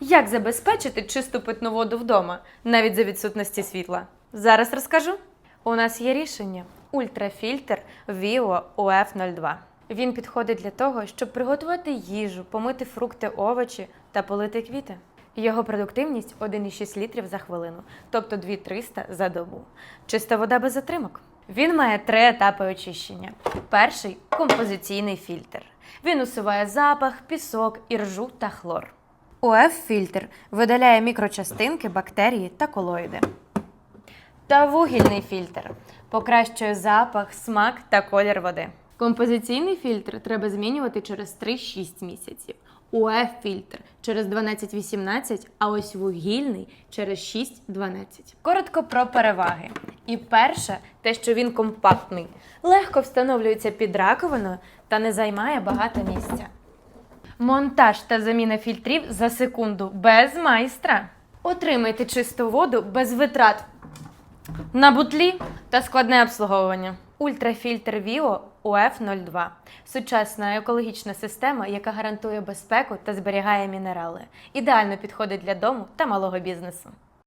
Як забезпечити чисту питну воду вдома, навіть за відсутності світла? Зараз розкажу. У нас є рішення ультрафільтр Vio UF02. Він підходить для того, щоб приготувати їжу, помити фрукти, овочі та полити квіти. Його продуктивність 1,6 літрів за хвилину, тобто 2300 за добу. Чиста вода без затримок. Він має три етапи очищення. Перший композиційний фільтр. Він усуває запах, пісок, іржу та хлор. УФ-фільтр видаляє мікрочастинки, бактерії та колоїди. Та вугільний фільтр покращує запах, смак та колір води. Композиційний фільтр треба змінювати через 3-6 місяців. УФ-фільтр через 12-18, а ось вугільний через 6-12. Коротко про переваги. І перше, те, що він компактний, легко встановлюється під раковиною та не займає багато місця. Монтаж та заміна фільтрів за секунду без майстра. Отримайте чисту воду без витрат на бутлі та складне обслуговування. Ультрафільтр Віо УФ-02 сучасна екологічна система, яка гарантує безпеку та зберігає мінерали. Ідеально підходить для дому та малого бізнесу.